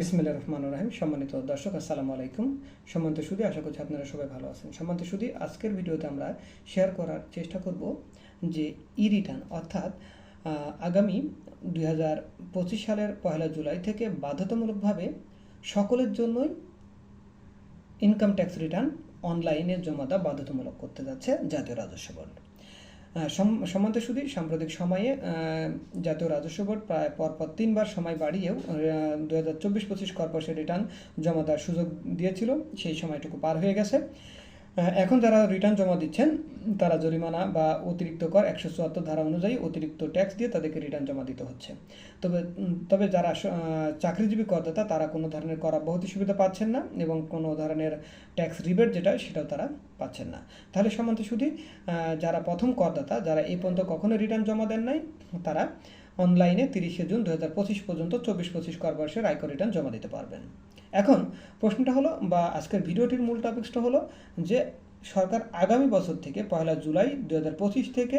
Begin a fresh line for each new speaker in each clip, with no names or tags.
বিসমিল্লা রহমান রাহিম। সম্মানিত দর্শক, আসসালামু আলাইকুম। সম্মানিত সুদী, আশা করছি আপনারা সবাই ভালো আছেন। সম্মানিত সুদী, আজকের ভিডিওতে আমরা শেয়ার করার চেষ্টা করব যে ই রিটার্ন অর্থাৎ আগামী দু হাজার পঁচিশ সালের পয়লা জুলাই থেকে বাধ্যতামূলকভাবে সকলের জন্যই ইনকাম ট্যাক্স রিটার্ন অনলাইনে জমা দেওয়া বাধ্যতামূলক করতে যাচ্ছে জাতীয় রাজস্ব বোর্ড। সম্মানিত সুদী সাম্প্রতিক সময়ে জাতীয় রাজস্ব বোর্ড প্রায় পরপর তিনবার সময় বাড়িয়েও দু হাজার চব্বিশ পঁচিশ কর্পোরেশন রিটার্ন জমা দেওয়ার সুযোগ দিয়েছিল। সেই সময়টুকু পার হয়ে গেছে। এখন যারা রিটার্ন জমা দিচ্ছেন, তারা জরিমানা বা অতিরিক্ত কর একশো চুয়াত্তর ধারা অনুযায়ী অতিরিক্ত ট্যাক্স দিয়ে তাদেরকে রিটার্ন জমা দিতে হচ্ছে। তবে তবে যারা চাকরিজীবী করদাতা, তারা কোনো ধরনের কর অব্যাহতি সুবিধা পাচ্ছেন না এবং কোনো ধরনের ট্যাক্স রিবেট যেটা সেটাও তারা পাচ্ছেন না। তাহলে সম্বন্ধ শুধু যারা প্রথম করদাতা, যারা এই পর্যন্ত কখনো রিটার্ন জমা দেন নাই, তারা অনলাইনে তিরিশে জুন দু হাজার পঁচিশ পর্যন্ত চব্বিশ পঁচিশ কর্পোরেশনের আয়কর রিটার্ন জমা দিতে পারবেন। এখন প্রশ্নটা হলো, বা আজকের ভিডিওটির মূল টপিক্সটা হলো যে, সরকার আগামী বছর থেকে পয়লা জুলাই দু হাজার পঁচিশ থেকে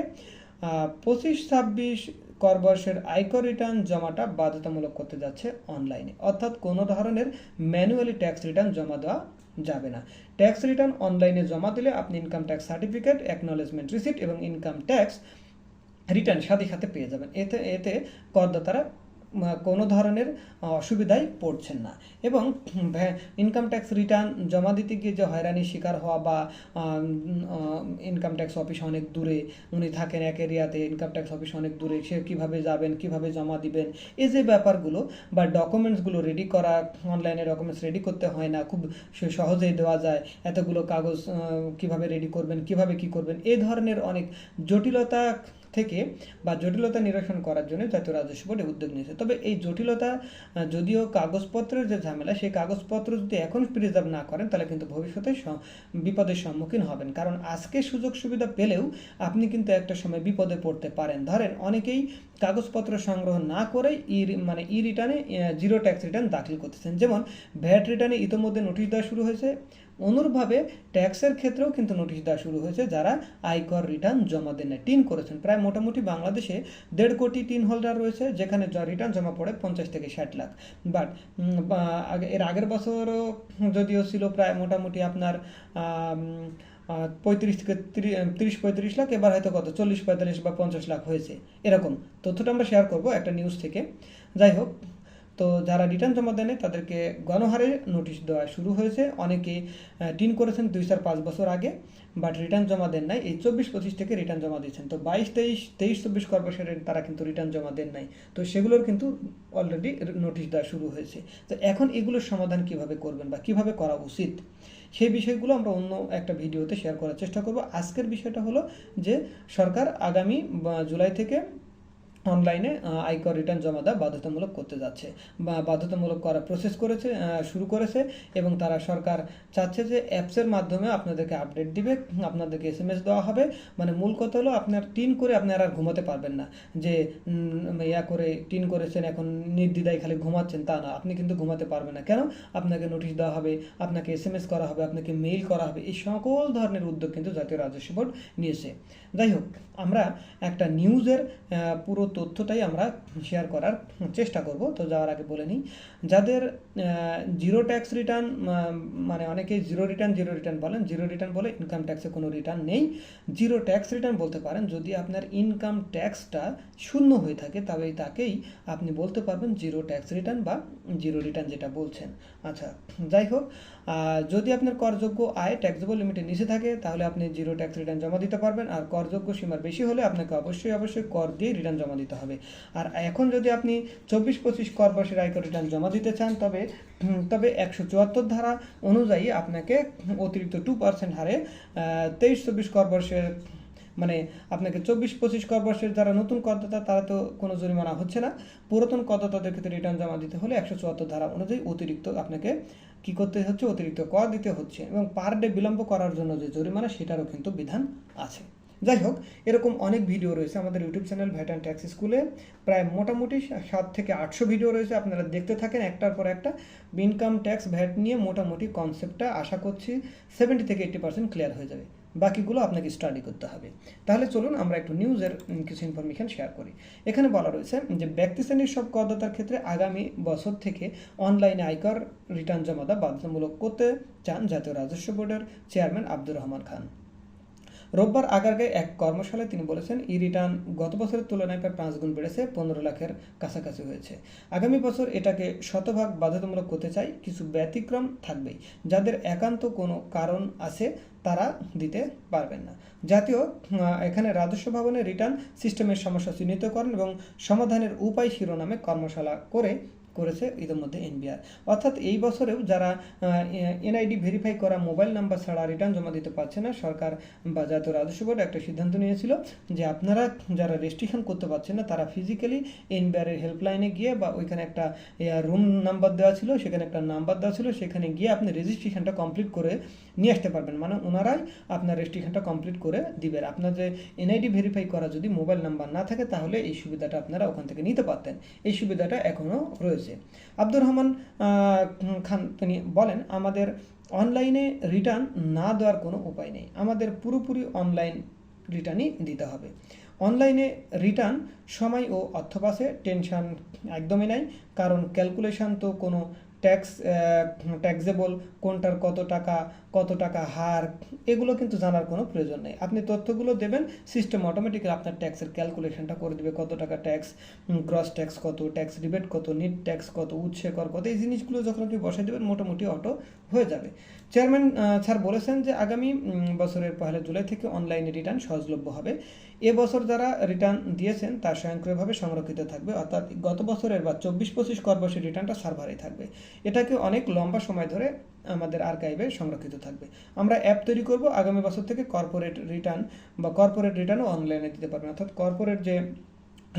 পঁচিশ ছাব্বিশ কর্পোরেশনের আয়কর রিটার্ন জমাটা বাধ্যতামূলক করতে যাচ্ছে অনলাইনে। অর্থাৎ কোনো ধরনের ম্যানুয়ালি ট্যাক্স রিটার্ন জমা দেওয়া যাবে না। ট্যাক্স রিটার্ন অনলাইনে জমা দিলে আপনি income tax certificate acknowledgement receipt এবং ইনকাম ট্যাক্স রিটার্ন সাথে সাথে পেয়ে যাবেন। এতে এতে করদাতারা কোনো ধরনের অসুবিধায় পড়ছেন না। এবং ইনকাম ট্যাক্স রিটার্ন জমা দিতে গিয়ে যে হয়রানির শিকার হওয়া বা ইনকাম ট্যাক্স অফিস অনেক দূরে, উনি থাকেন এক এরিয়াতে ইনকাম ট্যাক্স অফিস অনেক দূরে, সে কীভাবে যাবেন, কীভাবে জমা দিবেন, এই যে ব্যাপারগুলো বা ডকুমেন্টসগুলো রেডি করা অনলাইনে ডকুমেন্টস রেডি করতে হয় না, খুব সহজেই দেওয়া যায়, এতগুলো কাগজ কীভাবে রেডি করবেন, কীভাবে কি করবেন এই ধরনের অনেক জটিলতা থেকে বা জটিলতা নিরসন করার জন্য জাতীয় রাজস্ব বোর্ড উদ্যোগ নিয়েছে। তবে এই জটিলতা যদিও কাগজপত্রের যে ঝামেলা, সেই কাগজপত্র যদি এখন প্রিজার্ভ না করেন, তাহলে কিন্তু ভবিষ্যতে বিপদের সম্মুখীন হবেন। কারণ আজকে সুযোগ সুবিধা পেলেও আপনি কিন্তু একটা সময় বিপদে পড়তে পারেন। ধরেন, অনেকেই কাগজপত্র সংগ্রহ না করেই ই মানে ই রিটার্নে জিরো ট্যাক্স রিটার্ন দাখিল করতেছেন। যেমন, ভ্যাট রিটার্নে ইতোমধ্যে নোটিশ দেওয়া শুরু হয়েছে। অনুরূপভাবে, ট্যাক্সের ক্ষেত্রেও কিন্তু নোটিশ দেওয়া শুরু হয়েছে, যারা আয়কর রিটার্ন জমা দেন টিন করেছেন। প্রায় মোটামুটি বাংলাদেশে দেড় কোটি টিন হোল্ডার রয়েছে, যেখানে রিটার্ন জমা পড়ে পঞ্চাশ থেকে ষাট লাখ। বাট এর আগের বছরও যদিও ছিল প্রায় মোটামুটি আপনার পঁয়ত্রিশ থেকে তিরি- তিরিশ পঁয়ত্রিশ লাখ, এবার হয়তো কত? চল্লিশ পঁয়তাল্লিশ বা পঞ্চাশ লাখ হয়েছে। এরকম। তথ্যটা আমরা শেয়ার করব একটা নিউজ থেকে। যাই হোক, তো যারা রিটার্ন জমা দেনে তাদেরকে গণহারে নোটিশ দেওয়া শুরু হয়েছে। অনেকে টিন করেছেন দুই চার পাঁচ বছর আগে বাট রিটার্ন জমা দেন নাই। এই চব্বিশ পঁচিশ থেকে রিটার্ন জমা দিচ্ছেন তো বাইশ, তেইশ তেইশ, চব্বিশ কর্পোরেশনের তারা কিন্তু রিটার্ন জমা দেন নাই। তো সেগুলোর কিন্তু অলরেডি নোটিশ দেওয়া শুরু হয়েছে। তো এখন এগুলোর সমাধান কীভাবে করবেন বা কীভাবে করা উচিত? সেই বিষয়গুলো আমরা অন্য একটা ভিডিওতে শেয়ার করার চেষ্টা করব। আজকের বিষয়টা হলো যে সরকার আগামী জুলাই থেকে অনলাইনে আয়কর রিটার্ন জমা দেওয়া বাধ্যতামূলক করতে যাচ্ছে বা বাধ্যতামূলক করা প্রসেস করেছে শুরু করেছে এবং তারা সরকার চাচ্ছে যে অ্যাপসের মাধ্যমে আপনাদেরকে আপডেট দিবে, আপনাদেরকে এস এম এস দেওয়া হবে। মানে মূল কথা হলো আপনার টিন করে আপনারা আর ঘুমাতে পারবেন না। যে ইয়া করে টিন করেছেন, এখন নির্দ্বিধায় খালি ঘুমাচ্ছেন তা না। আপনি কিন্তু ঘুমাতে পারবেন না। কেন? আপনাকে নোটিশ দেওয়া হবে, আপনাকে এস এম এস করা হবে, আপনাকে মেইল করা হবে। এই সকল ধরনের উদ্যোগ কিন্তু জাতীয় রাজস্ব বোর্ড নিয়েছে। যাই হোক, আমরা একটা নিউজের পুরো তথ্যটাই আমরা শেয়ার করার চেষ্টা করব। তো যাওয়ার আগে বলে নিই, যাদের জিরো ট্যাক্স রিটার্ন মানে অনেকেই জিরো রিটার্ন জিরো রিটার্ন বলেন জিরো রিটার্ন বলে ইনকাম ট্যাক্সে কোনো রিটার্ন নেই। জিরো ট্যাক্স রিটার্ন বলতে পারেন, যদি আপনার ইনকাম ট্যাক্সটা শূন্য হয়ে থাকে তবে তাকেই আপনি বলতে পারবেন জিরো ট্যাক্স রিটার্ন বা জিরো রিটার্ন যেটা বলছেন। আচ্ছা যাই হোক যদি আপনার করযোগ্য আয় ট্যাক্সেবল লিমিটের নিচে থাকে, তাহলে আপনি জিরো ট্যাক্স রিটার্ন জমা দিতে পারবেন। আর করযোগ্য সীমার বেশি হলে আপনাকে অবশ্যই অবশ্যই কর দিয়ে রিটার্ন জমা দিতে হবে। আর এখন যদি আপনি চব্বিশ পঁচিশ কর বর্ষের আয়কর রিটার্ন জমা দিতে চান, তবে তবে একশো চুয়াত্তর ধারা অনুযায়ী আপনাকে অতিরিক্ত টু পার্সেন্ট হারে তেইশ চব্বিশ কর মানে আপনাকে চব্বিশ পঁচিশ কর যারা নতুন করদাতা, তারা তো কোনো জরিমানা হচ্ছে না। পুরাতন করদাতাদের ক্ষেত্রে রিটার্ন জমা দিতে হলে একশো চুয়াত্তর ধারা অনুযায়ী অতিরিক্ত আপনাকে কি করতে হচ্ছে? অতিরিক্ত কর দিতে হচ্ছে। এবং পার ডে বিলম্ব করার জন্য যে জরিমানা, সেটারও কিন্তু বিধান আছে। যাই হোক, এরকম অনেক ভিডিও রয়েছে আমাদের YouTube channel VAT and tax স্কুলে প্রায় মোটামুটি সাত থেকে আটশো ভিডিও রয়েছে, আপনারা দেখতে থাকেন একটার পর একটা। ইনকাম ট্যাক্স ভ্যাট নিয়ে মোটামুটি কনসেপ্টটা আশা করছি সেভেন্টি থেকে এইট্টি পার্সেন্ট ক্লিয়ার হয়ে যাবে। বাকিগুলো আপনাকে স্টাডি করতে হবে। তাহলে চলুন আমরা একটু নিউজের কিছু ইনফরমেশন শেয়ার করি। এখানে বলা রয়েছে যে, ব্যক্তি শ্রেণির সব করদাতার ক্ষেত্রে আগামী বছর থেকে অনলাইনে আয়কর রিটার্ন জমা দেওয়া বাধ্যতামূলক করতে চান জাতীয় রাজস্ব বোর্ডের চেয়ারম্যান আব্দুর রহমান খান। রোববার আগারগাঁয়ে এক কর্মশালায় তিনি বলেছেন, ই রিটার্ন গত বছরের তুলনায় প্রায় পাঁচ গুণ বেড়েছে, পনেরো লাখের কাছাকাছি হয়েছে। আগামী বছর এটাকে শতভাগ বাধ্যতামূলক করতে চাই, কিছু ব্যতিক্রম থাকবেই। যাদের একান্ত কোনো কারণ আছে, তারা দিতে পারবেন না। জাতীয় এখানে রাজস্ব ভবনে রিটার্ন সিস্টেমের সমস্যা চিহ্নিতকরণ এবং সমাধানের উপায় শিরোনামে কর্মশালা করে করেছে ইতিমধ্যে এনবিআর অর্থাৎ এই বছরেও যারা এনআইডি ভেরিফাই করা মোবাইল নাম্বার ছাড়া রিটার্ন জমা দিতে পারছে না, সরকার বা জাতীয় রাজস্ব বোর্ড একটা সিদ্ধান্ত নিয়েছিল যে আপনারা যারা রেজিস্ট্রেশন করতে পারছেন না, তারা ফিজিক্যালি এনবিআরের হেল্পলাইনে গিয়ে বা ওইখানে একটা রুম নাম্বার দেওয়া ছিল, সেখানে একটা নাম্বার দেওয়া ছিল, সেখানে গিয়ে আপনি রেজিস্ট্রেশনটা কমপ্লিট করে নিয়ে আসতে পারবেন। মানে ওনারাই আপনার রেজিস্ট্রেশনটা কমপ্লিট করে দিবেন। আপনার যে এনআইডি ভেরিফাই করা যদি মোবাইল নাম্বার না থাকে, তাহলে এই সুবিধাটা আপনারা ওখান থেকে নিতে পারতেন। এই সুবিধাটা এখনও রয়েছে। আব্দুর রহমান খান তিনি বলেন, আমাদের অনলাইনে রিটার্ন না দেওয়ার কোনো উপায় নেই। আমাদের পুরোপুরি অনলাইন রিটার্নই দিতে হবে। অনলাইনে রিটার্ন সময় ও অর্থ পাশে টেনশন একদমই নাই। কারণ ক্যালকুলেশান তো কোনো ট্যাক্স ট্যাক্সেবল কোনটার কত টাকা কত টাকা হার, এগুলো কিন্তু জানার কোনো প্রয়োজন নেই। আপনি তথ্যগুলো দেবেন সিস্টেম অটোমেটিক্যালি আপনার ট্যাক্সের ক্যালকুলেশনটা করে দেবে, কত টাকা ট্যাক্স ক্রস ট্যাক্স কত ট্যাক্স রিবেট কত নিট ট্যাক্স কত, উৎসে কর কত, এই জিনিসগুলো যখন আপনি বসে দেবেন, মোটামুটি অটো হয়ে যাবে। চেয়ারম্যান স্যার বলেছেন যে আগামী বছরের পহেলা জুলাই থেকে অনলাইনে রিটার্ন সহজলভ্য হবে। এবছর যারা রিটার্ন দিয়েছেন তা স্বয়ংক্রিয়ভাবে সংরক্ষিত থাকবে। অর্থাৎ গত বছরের বা চব্বিশ পঁচিশ করবর্ষের রিটার্নটা সার্ভারেই থাকবে। এটাকে অনেক লম্বা সময় ধরে আমাদের আর্কাইভে সংরক্ষিত থাকবে। আমরা অ্যাপ তৈরি করব, আগামী বছর থেকে কর্পোরেট রিটার্ন বা কর্পোরেট রিটার্নও অনলাইনে দিতে পারবেন। অর্থাৎ কর্পোরেট যে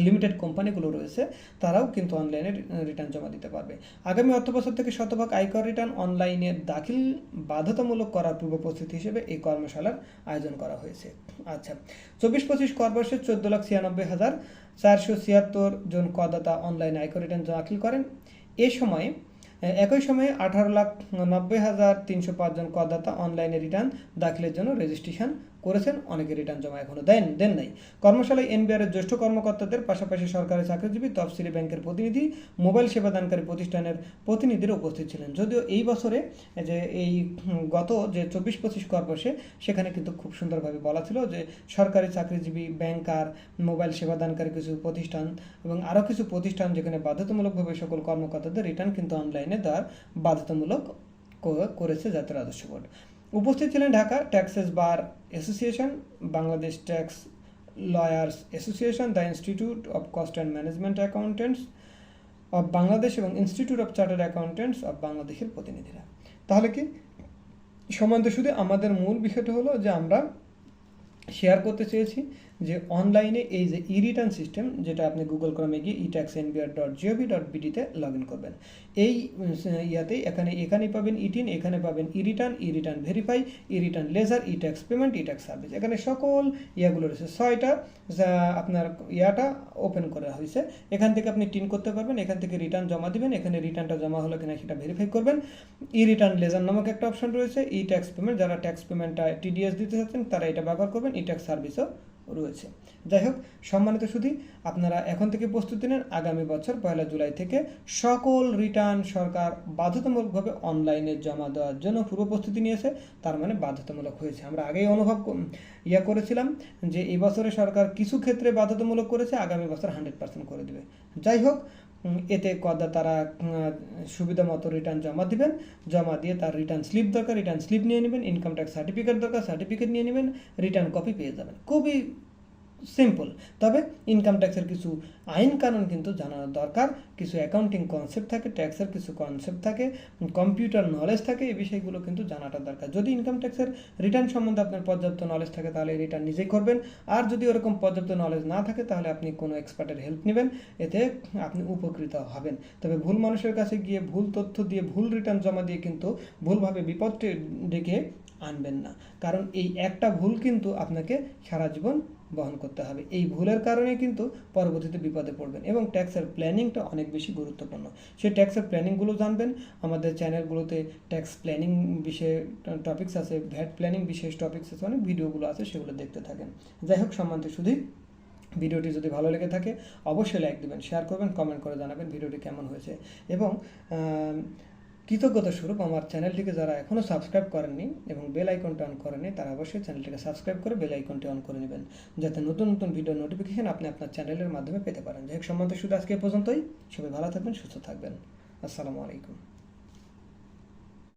লিমিটেড কোম্পানিগুলো রয়েছে, তারাও কিন্তু অনলাইনে রিটার্ন জমা দিতে পারবে। আগামী অর্থ বছর থেকে শতভাগ আয়কর রিটার্ন অনলাইনে দাখিল বাধ্যতামূলক করার পূর্ব প্রস্তুতি হিসেবে এই কর্মশালার আয়োজন করা হয়েছে। আচ্ছা চব্বিশ পঁচিশ করবর্ষে চোদ্দ লাখ ছিয়ানব্বই হাজার চারশো ছিয়াত্তর জন করদাতা অনলাইনে আয়কর রিটার্ন দাখিল করেন। এ সময়ে, একই সময়ে আঠারো লাখ নব্বই হাজার তিনশো পাঁচজন করদাতা অনলাইনে রিটার্ন দাখিলের জন্য রেজিস্ট্রেশন করেছেন, অনেকে রিটার্ন জমা এখনও দেন দেন নাই। কর্মশালায় এনবিআরের জ্যেষ্ঠ কর্মকর্তাদের পাশাপাশি সরকারি চাকরিজীবী তফসিলি ব্যাংকের প্রতিনিধি, মোবাইল সেবাদানকারী প্রতিষ্ঠানের প্রতিনিধিরা উপস্থিত ছিলেন। যদিও এই বছরে যে এই গত যে চব্বিশ পঁচিশ কর্পসে সেখানে কিন্তু খুব সুন্দরভাবে বলা ছিল যে সরকারি চাকরিজীবী, ব্যাংকার, মোবাইল সেবাদানকারী কিছু প্রতিষ্ঠান এবং আরও কিছু প্রতিষ্ঠান যেখানে বাধ্যতামূলকভাবে সকল কর্মকর্তাদের রিটার্ন কিন্তু অনলাইনে দেওয়ার বাধ্যতামূলক করেছে জাতীয় রাজস্ব বোর্ড। উপস্থিত ছিলেন Dhaka taxes bar association, Bangladesh tax lawyers association, the institute of cost and management accountants of Bangladesh এবং institute of chartered accountants of বাংলাদেশের প্রতিনিধিরা। তাহলে কি? সমান্ত শুধু আমাদের মূল বিষয়টা হলো যে আমরা শেয়ার করতে চেয়েছি যে অনলাইনে এই যে ই রিটার্ন সিস্টেম যেটা আপনি গুগল ক্রমে গিয়ে e tax NBR dot gov dot বিডিতে log in করবেন। এই ইয়াতেই এখানে এখানে পাবেন ইটিন এখানে পাবেন e return e return verify e return ledger e tax payment e tax service এখানে সকল ইয়াগুলো রয়েছে। ছয়টা, যা আপনার ইয়াটা ওপেন করা হয়েছে। এখান থেকে আপনি টিন করতে পারবেন, এখান থেকে রিটার্ন জমা দিবেন, এখানে রিটার্নটা জমা হলো কিনা সেটা ভেরিফাই করবেন। ই রিটার্ন লেজার নামক একটা অপশন রয়েছে ই ট্যাক্স পেমেন্ট যারা ট্যাক্স পেমেন্টটা টিডিএস দিতে চাচ্ছেন, তারা এটা ব্যবহার করবেন ই ট্যাক্স সার্ভিসও রয়েছে। যাই হোক সম্মানিত শুধু আপনারা এখন থেকে প্রস্তুতি নেন আগামী বছর পয়লা জুলাই থেকে সকল রিটার্ন সরকার বাধ্যতামূলকভাবে অনলাইনে জমা দেওয়ার জন্য পূর্ব প্রস্তুতি নিয়েছে। তার মানে বাধ্যতামূলক হয়েছে। আমরা আগেই অনুভব ইয়া করেছিলাম যে এই বছরে সরকার কিছু ক্ষেত্রে বাধ্যতামূলক করেছে, আগামী বছর হান্ড্রেড পার্সেন্ট করে দেবে। যাই হোক উম, কদা তারা সুবিধা মতো রিটার্ন জমা দিবেন জমা দিয়ে তার রিটার্ন স্লিপ দরকার রিটার্ন স্লিপ নিয়ে নেবেন ইনকাম ট্যাক্স সার্টিফিকেট দরকার সার্টিফিকেট নিয়ে নেবেন রিটার্ন কপি পেয়ে যাবেন। খুবই সিম্পল। তবে ইনকাম ট্যাক্সের কিছু আইন কানুন কিন্তু জানানো দরকার। কিছু অ্যাকাউন্টিং কনসেপ্ট থাকে ট্যাক্সের কিছু কনসেপ্ট থাকে কম্পিউটার নলেজ থাকে, এই বিষয়গুলো কিন্তু জানাটা দরকার। যদি ইনকাম ট্যাক্সের রিটার্ন সম্বন্ধে আপনার পর্যাপ্ত নলেজ থাকে, তাহলে রিটার্ন নিজেই করবেন। আর যদি ওরকম পর্যাপ্ত নলেজ না থাকে, তাহলে আপনি কোনো এক্সপার্টের হেল্প নেবেন। এতে আপনি উপকৃত হবেন। তবে ভুল মানুষের কাছে গিয়ে ভুল তথ্য দিয়ে ভুল রিটার্ন জমা দিয়ে কিন্তু ভুলভাবে বিপদটি ডেকে আনবেন না। কারণ এই একটা ভুল কিন্তু আপনাকে সারা জীবন বহন করতে হবে। এই ভুলের কারণে কিন্তু পরবর্তীতে বিপদে পড়বেন এবং ট্যাক্সের প্ল্যানিংটা অনেক বেশি গুরুত্বপূর্ণ। সেই ট্যাক্সের প্ল্যানিংগুলো জানবেন। আমাদের চ্যানেলগুলোতে ট্যাক্স প্ল্যানিং বিষয়ে, টপিকস আছে, ভ্যাট প্ল্যানিং বিশেষ টপিকস আছে, অনেক ভিডিওগুলো আছে, সেগুলো দেখতে থাকেন। যাই হোক, সম্মানিত শুধুই ভিডিওটি যদি ভালো লেগে থাকে, অবশ্যই লাইক দেবেন, শেয়ার করবেন, কমেন্ট করে জানাবেন ভিডিওটি কেমন হয়েছে। এবং কৃতজ্ঞতা স্বরূপ আমার চ্যানেলটিকে যারা এখনও সাবস্ক্রাইব করেননি এবং বেল আইকনটা অন করেনি তারা অবশ্যই চ্যানেলটিকে সাবস্ক্রাইব করে বেল আইকনটি অন করে নেবেন, যাতে নতুন নতুন ভিডিও নোটিফিকেশান আপনি আপনার চ্যানেলের মাধ্যমে পেতে পারেন। যাই হোক সম্বন্ধে শুধু আজকে পর্যন্তই। সবাই ভালো থাকবেন, সুস্থ থাকবেন। আসসালামু আলাইকুম।